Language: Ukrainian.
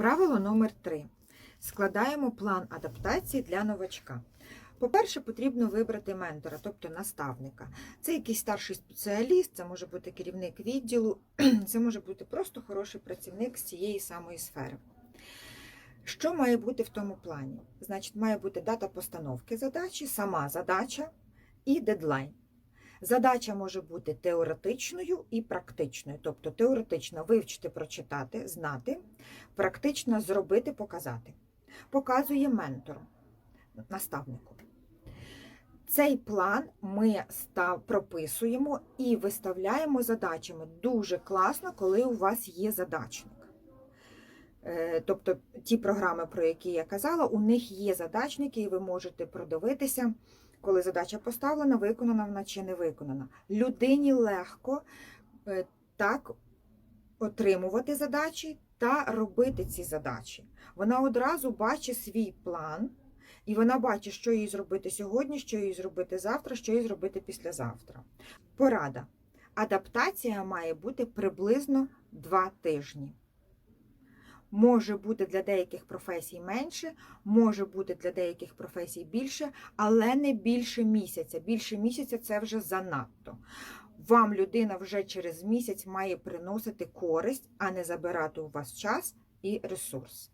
Правило номер 3. Складаємо план адаптації для новачка. По-перше, потрібно вибрати ментора, тобто наставника. Це якийсь старший спеціаліст, це може бути керівник відділу, це може бути просто хороший працівник з цієї самої сфери. Що має бути в тому плані? Значить, має бути дата постановки задачі, сама задача і дедлайн. Задача може бути теоретичною і практичною. Тобто теоретично вивчити, прочитати, знати, практично зробити, показати. Показує ментору, наставнику. Цей план ми став, прописуємо і виставляємо задачами. Дуже класно, коли у вас є задачник. Е, Тобто ті програми, про які я казала, у них є задачники, і ви можете продивитися, коли задача поставлена, виконана вона чи не виконана. Людині легко е, так отримувати задачі та робити ці задачі. Вона одразу бачить свій план, і вона бачить, що їй зробити сьогодні, що їй зробити завтра, що їй зробити післязавтра. Порада. Адаптація має бути приблизно 2 тижні. Може бути для деяких професій менше, може бути для деяких професій більше, але не більше місяця. Більше місяця це вже занадто. Вам людина вже через місяць має приносити користь, а не забирати у вас час і ресурс.